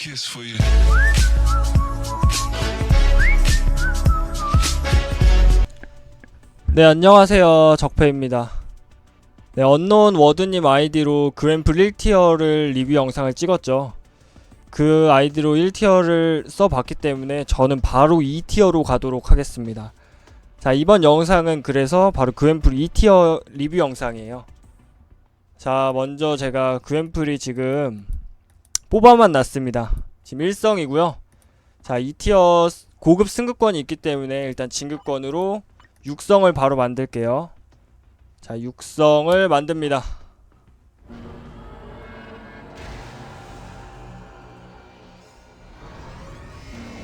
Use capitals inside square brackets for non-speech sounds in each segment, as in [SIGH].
kiss for you. 네 안녕하세요. 적폐입니다. 네 언노운 워드님 아이디로 그램플 1티어를 리뷰 영상을 찍었죠. 그 아이디로 1티어를 써봤기 때문에 저는 바로 2티어로 가도록 하겠습니다. 자 이번 영상은 그래서 바로 그램플 2티어 리뷰 영상이에요. 자 먼저 제가 그램플이 지금 뽑아만 놨습니다 지금 1성이고요 자 2티어 고급 승급권이 있기 때문에 일단 진급권으로 육성을 바로 만들게요. 자, 육성을 만듭니다.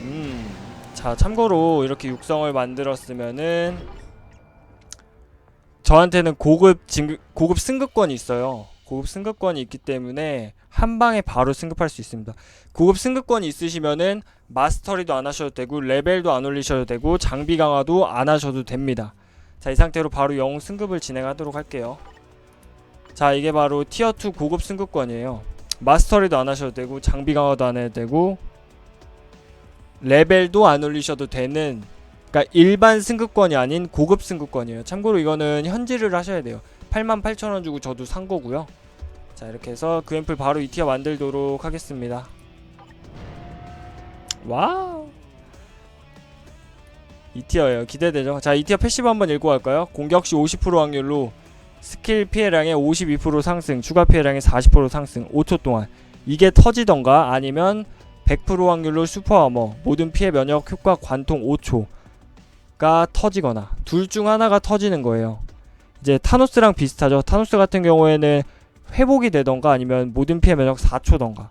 음. 자, 참고로 이렇게 육성을 만들었으면은 저한테는 고급 진급 고급 승급권이 있어요. 고급 승급권이 있기 때문에 한 방에 바로 승급할 수 있습니다. 고급 승급권이 있으시면은 마스터리도 안 하셔도 되고 레벨도 안 올리셔도 되고 장비 강화도 안 하셔도 됩니다. 자, 이 상태로 바로 영웅 승급을 진행하도록 할게요. 자, 이게 바로 티어 2 고급 승급권이에요. 마스터리도 안 하셔도 되고 장비 강화도 안 해도 되고 레벨도 안 올리셔도 되는 그러니까 일반 승급권이 아닌 고급 승급권이에요. 참고로 이거는 현질을 하셔야 돼요. 88,000원 주고 저도 산 거고요. 자, 이렇게 해서 그앰플 바로 2티어 만들도록 하겠습니다. 와우. 2티어예요. 기대되죠? 자, 2티어 패시브 한번 읽고 갈까요? 공격 시 50% 확률로 스킬 피해량의 52% 상승, 추가 피해량의 40% 상승, 5초 동안. 이게 터지던가 아니면 100% 확률로 슈퍼 아머, 모든 피해 면역 효과 관통 5초가 터지거나 둘 중 하나가 터지는 거예요. 이제 타노스랑 비슷하죠. 타노스 같은 경우에는 회복이 되던가 아니면 모든 피해 면역 4초던가.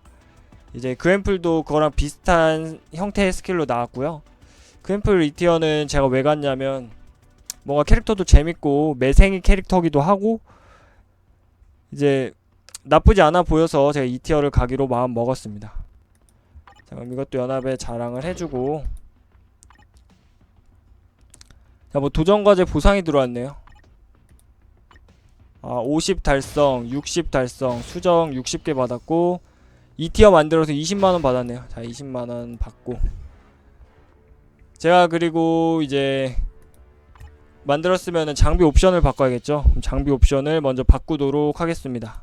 이제 그앰플도 그거랑 비슷한 형태의 스킬로 나왔고요. 그앰플 이티어는 제가 왜 갔냐면 뭔가 캐릭터도 재밌고 매생이 캐릭터기도 하고 이제 나쁘지 않아 보여서 제가 이티어를 가기로 마음 먹었습니다. 자 그럼 이것도 연합에 자랑을 해주고 자 뭐 도전과제 보상이 들어왔네요. 아, 50 달성, 60 달성, 수정 60개 받았고 2티어 만들어서 20만원 받았네요. 자, 20만원 받고 제가 그리고 이제 만들었으면 장비 옵션을 바꿔야겠죠. 그럼 장비 옵션을 먼저 바꾸도록 하겠습니다.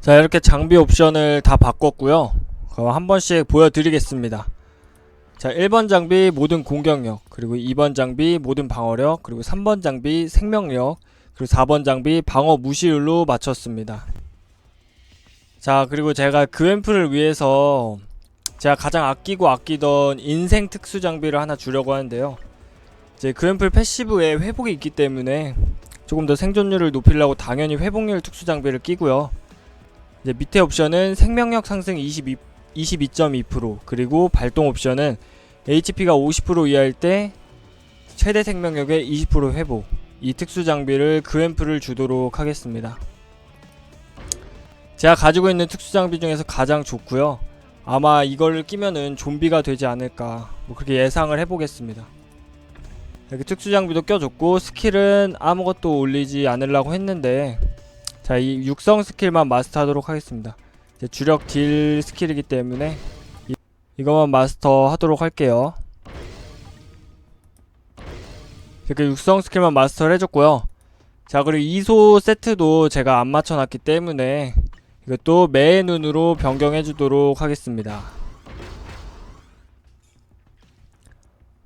자, 이렇게 장비 옵션을 다 바꿨고요. 그럼 한 번씩 보여드리겠습니다. 자, 1번 장비 모든 공격력, 그리고 2번 장비 모든 방어력, 그리고 3번 장비 생명력, 그리고 4번 장비 방어 무시율로 맞췄습니다. 자, 그리고 제가 그앰플을 위해서 제가 가장 아끼고 아끼던 인생 특수 장비를 하나 주려고 하는데요. 이제 그앰플 패시브에 회복이 있기 때문에 조금 더 생존율을 높이려고 당연히 회복률 특수 장비를 끼고요. 이제 밑에 옵션은 생명력 상승 22 22.2% 그리고 발동 옵션은 HP가 50% 이하일 때 최대 생명력의 20% 회복 이 특수 장비를 그앰플을 주도록 하겠습니다. 제가 가지고 있는 특수 장비 중에서 가장 좋고요. 아마 이걸 끼면은 좀비가 되지 않을까 뭐 그렇게 예상을 해보겠습니다. 이렇게 특수 장비도 껴줬고 스킬은 아무것도 올리지 않으려고 했는데 자 이 육성 스킬만 마스터하도록 하겠습니다. 주력 딜 스킬이기 때문에 이, 이것만 마스터 하도록 할게요. 이렇게 육성 스킬만 마스터를 해줬고요. 자 그리고 이소 세트도 제가 안 맞춰놨기 때문에 이것도 매의 눈으로 변경해 주도록 하겠습니다.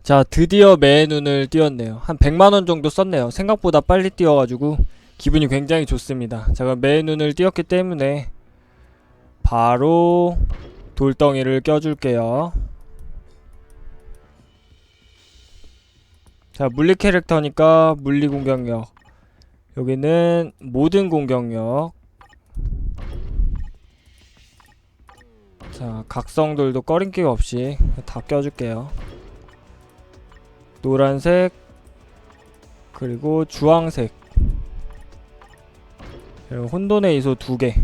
자 드디어 매의 눈을 띄웠네요. 한 100만원 정도 썼네요. 생각보다 빨리 띄워가지고 기분이 굉장히 좋습니다. 제가 매의 눈을 띄웠기 때문에 바로 돌덩이를 껴줄게요. 자, 물리 캐릭터니까 물리 공격력. 여기는 모든 공격력. 자, 각성들도 꺼림기가 없이 다 껴줄게요. 노란색, 그리고 주황색. 그리고 혼돈의 이소 두 개.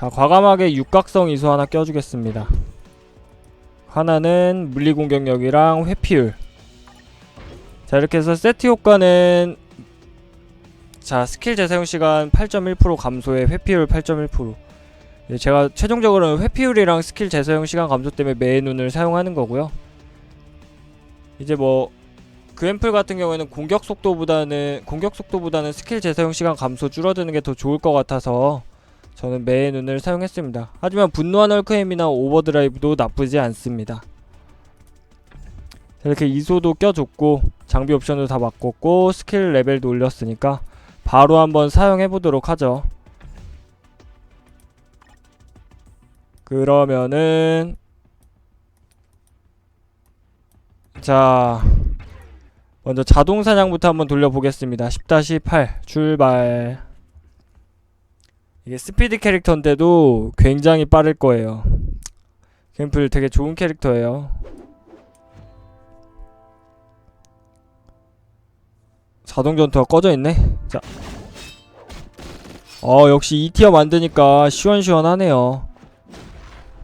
자, 과감하게 육각성 이수 하나 껴주겠습니다. 하나는 물리 공격력이랑 회피율. 자 이렇게 해서 세트 효과는 자 스킬 재사용 시간 8.1% 감소에 회피율 8.1%. 네, 제가 최종적으로는 회피율이랑 스킬 재사용 시간 감소 때문에 매의 눈을 사용하는 거고요. 이제 뭐 그앰플 같은 경우에는 공격 속도보다는 공격 속도보다는 스킬 재사용 시간 감소 줄어드는 게 더 좋을 것 같아서 저는 매의 눈을 사용했습니다. 하지만 분노한 헐크햄이나 오버드라이브도 나쁘지 않습니다. 이렇게 이소도 껴줬고 장비 옵션도 다 바꿨고 스킬 레벨도 올렸으니까 바로 한번 사용해 보도록 하죠. 그러면은 자 먼저 자동 사냥부터 한번 돌려보겠습니다. 10-8 출발. 이게 스피드 캐릭터인데도 굉장히 빠를 거예요. 갬플 되게 좋은 캐릭터예요. 자동 전투가 꺼져 있네. 자. 어, 역시 2티어 만드니까 시원시원하네요.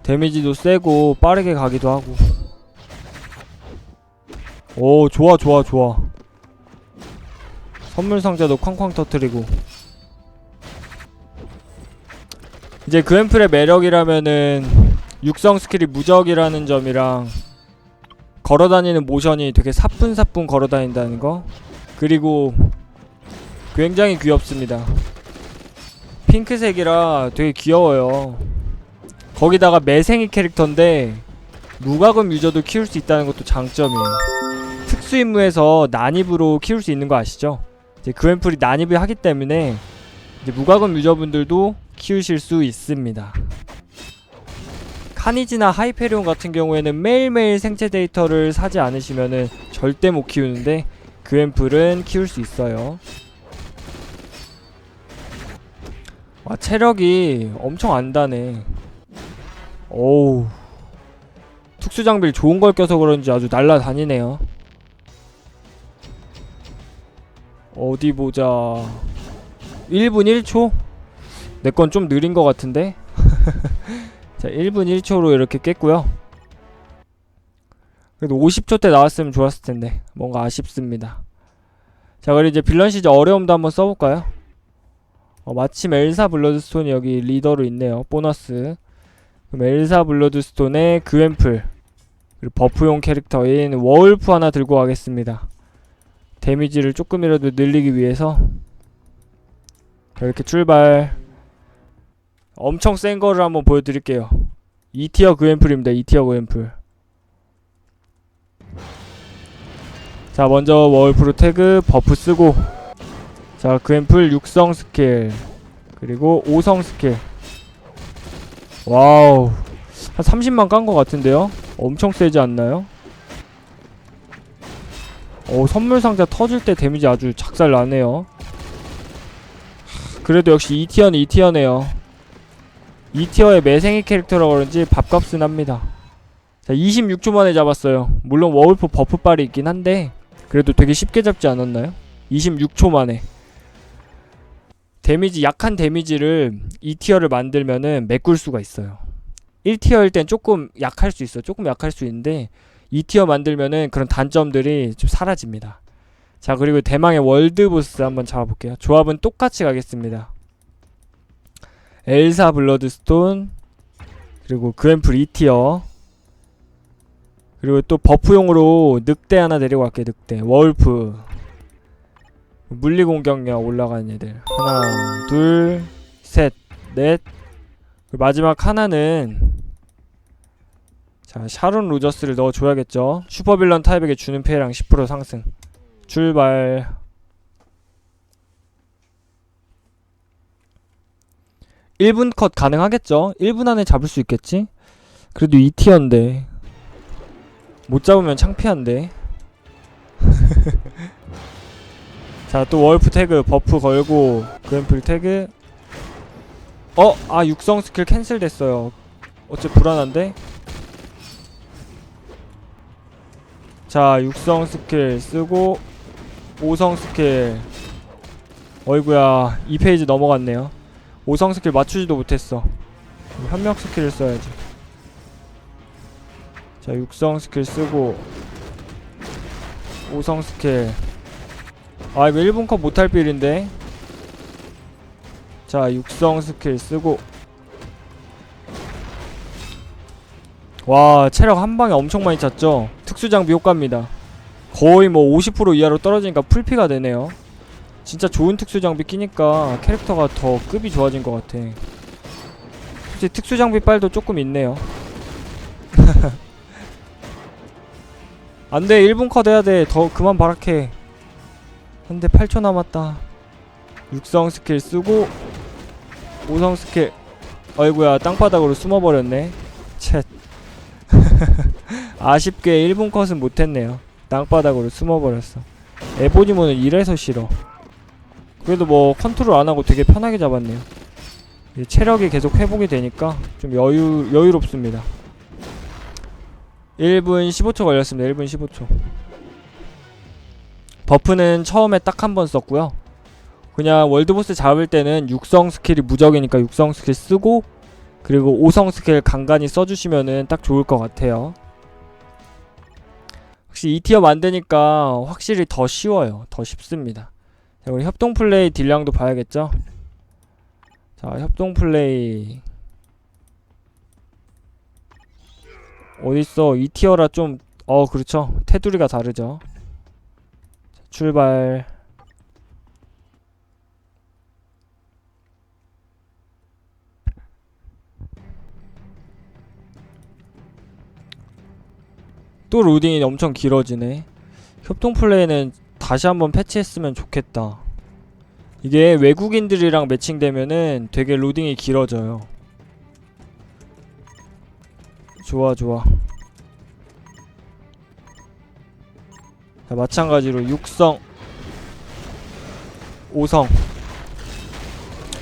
데미지도 세고 빠르게 가기도 하고. 오, 좋아, 좋아, 좋아. 선물 상자도 쾅쾅 터트리고. 이제 그앰플의 매력이라면은 육성 스킬이 무적이라는 점이랑 걸어다니는 모션이 되게 사뿐사뿐 걸어다닌다는 거. 그리고 굉장히 귀엽습니다. 핑크색이라 되게 귀여워요. 거기다가 매생이 캐릭터인데 무과금 유저도 키울 수 있다는 것도 장점이에요. 특수 임무에서 난입으로 키울 수 있는 거 아시죠? 이제 그앰플이 난입을 하기 때문에 이제 무과금 유저분들도 키우실 수 있습니다. 카니지나 하이페리온 같은 경우에는 매일매일 생체 데이터를 사지 않으시면은 절대 못 키우는데 그앰플은 키울 수 있어요. 와 체력이 엄청 안다네. 오우 특수 장비를 좋은 걸 껴서 그런지 아주 날라다니네요. 어디 보자. 1분 1초? 내 건 좀 느린 것 같은데? [LAUGHS] 자, 1분 1초로 이렇게 깼고요. 그래도 50초 때 나왔으면 좋았을 텐데 뭔가 아쉽습니다. 자, 그리고 이제 빌런 시즈 어려움도 한번 써볼까요? 어, 마침 엘사 블러드스톤이 여기 리더로 있네요. 보너스. 그럼 엘사 블러드스톤의 그앰플 그리고 버프용 캐릭터인 워울프 하나 들고 가겠습니다. 데미지를 조금이라도 늘리기 위해서 자, 이렇게 출발. 엄청 센 거를 한번 보여드릴게요. 2티어 그앰플입니다. 2티어 그앰플. 자, 먼저 월프로 태그 버프 쓰고 자, 그앰플 육성 스킬 그리고 5성 스킬 와우 한 30만 깐거 같은데요? 엄청 세지 않나요? 오 선물 상자 터질 때 데미지 아주 작살 나네요 그래도 역시 2티어는 2티어네요 2티어의 매생이 캐릭터라 그런지 밥값은 합니다. 자 26초 만에 잡았어요. 물론 워울프 버프 빨이 있긴 한데 그래도 되게 쉽게 잡지 않았나요? 26초 만에. 데미지 약한 데미지를 2티어를 만들면은 메꿀 수가 있어요. 1티어일 땐 조금 약할 수 있어. 조금 약할 수 있는데 2티어 만들면은 그런 단점들이 좀 사라집니다. 자 그리고 대망의 월드 보스 한번 잡아볼게요. 조합은 똑같이 가겠습니다 엘사 블러드스톤 그리고 그앰플 2티어 그리고 또 버프용으로 늑대 하나 데리고 갈게요 늑대. 월프. 물리 공격력 올라가는 애들. 하나 둘셋넷. 마지막 하나는 자 샤론 로저스를 넣어줘야겠죠? 슈퍼빌런 타입에게 주는 피해량 10% 상승. 출발 1분 컷 가능하겠죠? 1분 안에 잡을 수 있겠지? 그래도 2티어인데 못 잡으면 창피한데 [LAUGHS] 자 또 월프 태그 버프 걸고 그램플 태그 어? 아 육성 스킬 캔슬 됐어요 어째 불안한데? 자 육성 스킬 쓰고 5성 스킬 어이구야 2페이지 넘어갔네요 5성 스킬 맞추지도 못했어. 현역 스킬을 써야지. 자 육성 스킬 쓰고 오성 스킬. 아 이거 1분 컷 못할 빌인데. 자 육성 스킬 쓰고. 와 체력 한 방에 엄청 많이 찼죠? 특수 장비 효과입니다. 거의 뭐 50% 이하로 떨어지니까 풀피가 되네요 진짜 좋은 특수 장비 끼니까 캐릭터가 더 급이 좋아진 것 같아. 솔직히 특수 장비 빨도 조금 있네요. [LAUGHS] 안돼 1분 컷 해야 돼 더 그만 발악해. 근데 8초 남았다. 육성 스킬 쓰고 오성 스킬. 아이구야 땅바닥으로 숨어버렸네. 쳇. [LAUGHS] 아쉽게 1분 컷은 못했네요. 땅바닥으로 숨어버렸어. 에보니모는 이래서 싫어 그래도 뭐 컨트롤 안하고 되게 편하게 잡았네요. 체력이 계속 회복이 되니까 좀 여유, 여유롭습니다. 1분 15초 걸렸습니다. 1분 15초. 버프는 처음에 딱 한 번 썼고요. 그냥 월드보스 잡을 때는 육성 스킬이 무적이니까 육성 스킬 쓰고 그리고 오성 스킬 간간히 써주시면은 딱 좋을 것 같아요. 확실히 2티어 만드니까 확실히 더 쉬워요. 더 쉽습니다 자 우리 협동 플레이 딜량도 봐야겠죠? 자 협동 플레이. 어딨어? 2티어라 좀 어 그렇죠. 테두리가 다르죠. 자, 출발. 또 로딩이 엄청 길어지네. 협동 플레이는 다시 한번 패치했으면 좋겠다. 이게 외국인들이랑 매칭되면은 되게 로딩이 길어져요. 좋아 좋아. 자 마찬가지로 육성 5성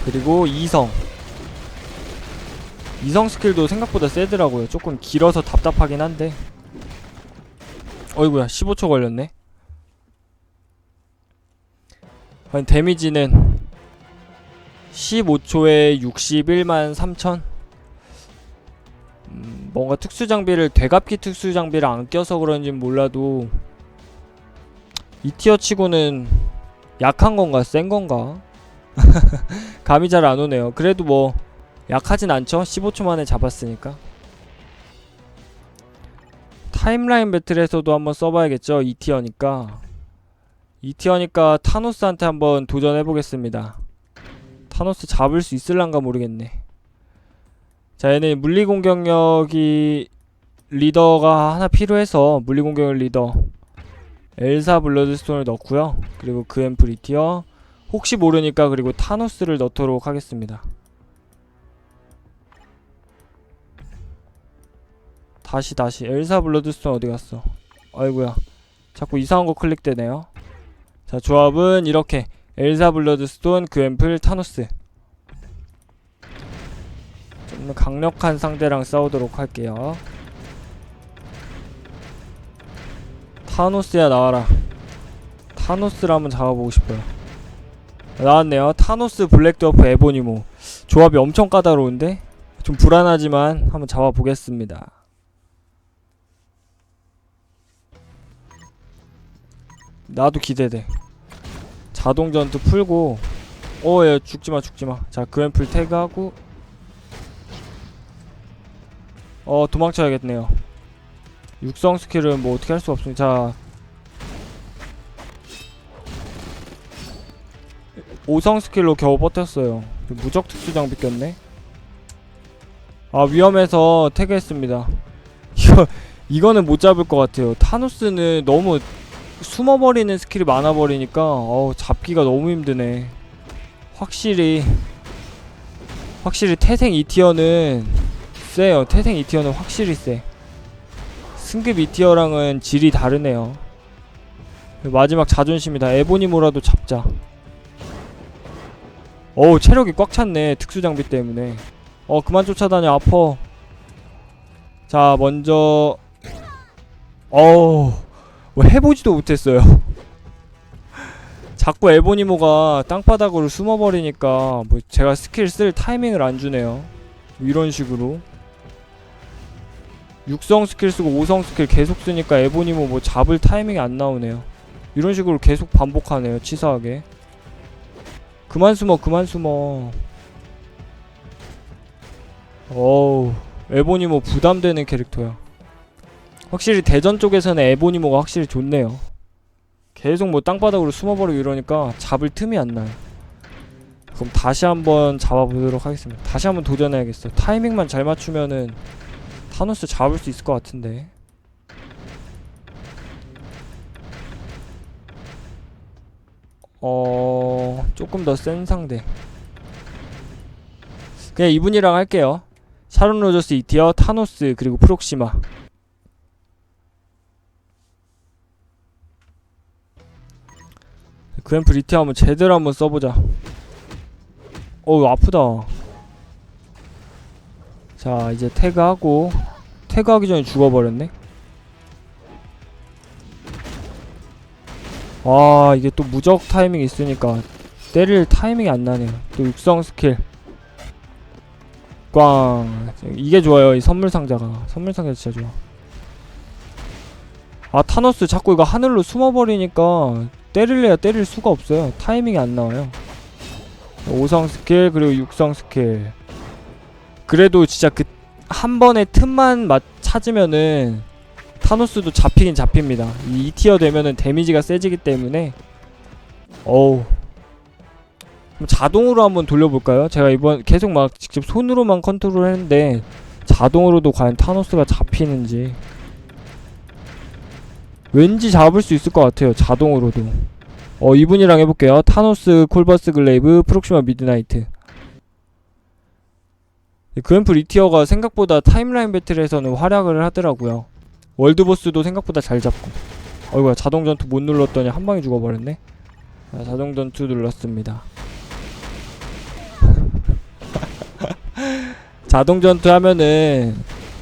그리고 2성. 2성 스킬도 생각보다 세더라고요. 조금 길어서 답답하긴 한데. 어이구야 15초 걸렸네 아니 데미지는 15초에 61만 3천? 음, 뭔가 특수 장비를 되갚기 특수 장비를 안 껴서 그런지 몰라도 이 티어 치고는 약한 건가 센 건가? [LAUGHS] 감이 잘 안 오네요. 그래도 뭐 약하진 않죠? 15초 만에 잡았으니까. 타임라인 배틀에서도 한번 써봐야겠죠? 2티어니까 2티어니까 타노스한테 한번 도전해보겠습니다. 타노스 잡을 수 있을란가 모르겠네. 자 얘는 물리공격력이 리더가 하나 필요해서 물리공격력 리더 엘사 블러드스톤을 넣고요. 그리고 그엠프 리티어 혹시 모르니까 그리고 타노스를 넣도록 하겠습니다. 다시 다시. 엘사 블러드스톤 어디 갔어? 아이고야. 자꾸 이상한 거 클릭되네요 자 조합은 이렇게. 엘사 블러드스톤 그앰플 타노스. 좀 강력한 상대랑 싸우도록 할게요. 타노스야 나와라. 타노스를 한번 잡아보고 싶어요. 나왔네요. 타노스 블랙드워프 에보니모. 조합이 엄청 까다로운데? 좀 불안하지만 한번 잡아보겠습니다. 나도 기대돼. 자동 전투 풀고 어, 얘 죽지마 죽지마. 자, 그램플 태그하고 어, 도망쳐야겠네요. 육성 스킬은 뭐 어떻게 할 수 없습니다. 자, 5성 스킬로 겨우 버텼어요. 무적 특수 장비 꼈네. 아, 위험해서 태그했습니다. [LAUGHS] 이거 이거는 못 잡을 것 같아요. 타노스는 너무 숨어버리는 스킬이 많아버리니까 어우 잡기가 너무 힘드네. 확실히 확실히 태생 2티어는 세요. 태생 2티어는 확실히 세. 승급 2티어랑은 질이 다르네요. 마지막 자존심이다 에보니모라도 잡자. 어우 체력이 꽉 찼네 특수장비 때문에. 어 그만 쫓아다녀 아퍼. 자 먼저. 어우 뭐 해보지도 못했어요. [LAUGHS] 자꾸 에보니모가 땅바닥으로 숨어버리니까 뭐 제가 스킬 쓸 타이밍을 안 주네요. 이런 식으로. 육성 스킬 쓰고 오성 스킬 계속 쓰니까 에보니모 뭐 잡을 타이밍이 안 나오네요. 이런 식으로 계속 반복하네요. 치사하게. 그만 숨어, 그만 숨어. 어우, 에보니모 부담되는 캐릭터야. 확실히 대전 쪽에서는 에보니모가 확실히 좋네요. 계속 뭐 땅바닥으로 숨어버리고 이러니까 잡을 틈이 안 나요. 그럼 다시 한번 잡아보도록 하겠습니다. 다시 한번 도전해야겠어요. 타이밍만 잘 맞추면은 타노스 잡을 수 있을 것 같은데. 어 조금 더 센 상대. 그냥 이분이랑 할게요. 샤론 로저스 이티어, 타노스 그리고 프록시마. 그램프 리티 한번 제대로 한번 써보자. 어우 아프다. 자 이제 태그하고 태그하기 전에 죽어버렸네. 와 이게 또 무적 타이밍 있으니까 때릴 타이밍이 안 나네요. 또 육성 스킬. 꽝 이게 좋아요 이 선물 상자가 선물 상자 진짜 좋아. 아 타노스 자꾸 이거 하늘로 숨어버리니까 때릴래야 때릴 수가 없어요. 타이밍이 안 나와요. 5성 스킬 그리고 6성 스킬. 그래도 진짜 그 한 번의 틈만 맞 찾으면은 타노스도 잡히긴 잡힙니다. 이 2티어 되면은 데미지가 세지기 때문에 어우. 자동으로 한번 돌려볼까요? 제가 이번 계속 막 직접 손으로만 컨트롤 했는데 자동으로도 과연 타노스가 잡히는지 왠지 잡을 수 있을 것 같아요. 자동으로도. 어 이분이랑 해볼게요. 타노스, 콜버스 글레이브, 프록시마 미드나이트. 그램프 리티어가 생각보다 타임라인 배틀에서는 활약을 하더라고요. 월드보스도 생각보다 잘 잡고. 어이구야 자동 전투 못 눌렀더니 한 방에 죽어버렸네. 자, 자동 전투 눌렀습니다. [LAUGHS] 자동 전투 하면은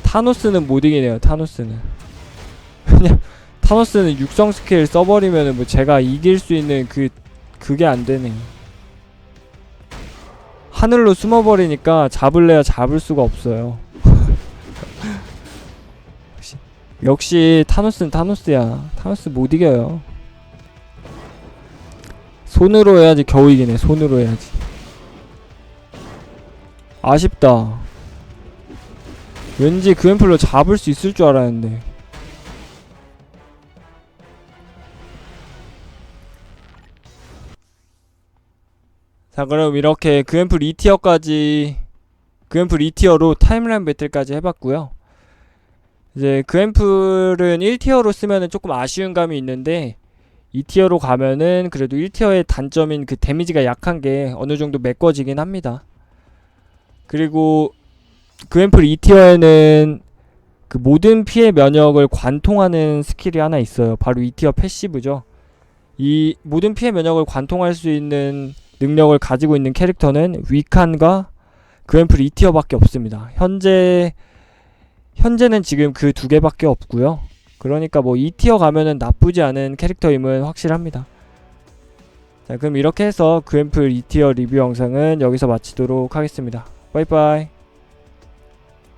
타노스는 못 이기네요. 타노스는. 그냥 타노스는 육성 스킬 써버리면은 뭐 제가 이길 수 있는 그 그게 안 되네. 하늘로 숨어버리니까 잡을래야 잡을 수가 없어요. 역시, [LAUGHS] 역시 타노스는 타노스야. 타노스 못 이겨요. 손으로 해야지 겨우 이기네. 손으로 해야지. 아쉽다. 왠지 그 앰플로 잡을 수 있을 줄 알았는데. 자 그럼 이렇게 그앰플 2티어까지 그앰플 2티어로 타임라인 배틀까지 해봤고요. 이제 그앰플은 1티어로 쓰면은 조금 아쉬운 감이 있는데 2티어로 가면은 그래도 1티어의 단점인 그 데미지가 약한 게 어느 정도 메꿔지긴 합니다. 그리고 그앰플 2티어에는 그 모든 피해 면역을 관통하는 스킬이 하나 있어요. 바로 2티어 패시브죠. 이 모든 피해 면역을 관통할 수 있는 능력을 가지고 있는 캐릭터는 위칸과 그램플 2티어밖에 없습니다. 현재 현재는 지금 그 두 개밖에 없고요. 그러니까 뭐 2티어 가면은 나쁘지 않은 캐릭터임은 확실합니다. 자, 그럼 이렇게 해서 그램플 2티어 리뷰 영상은 여기서 마치도록 하겠습니다. 빠이빠이.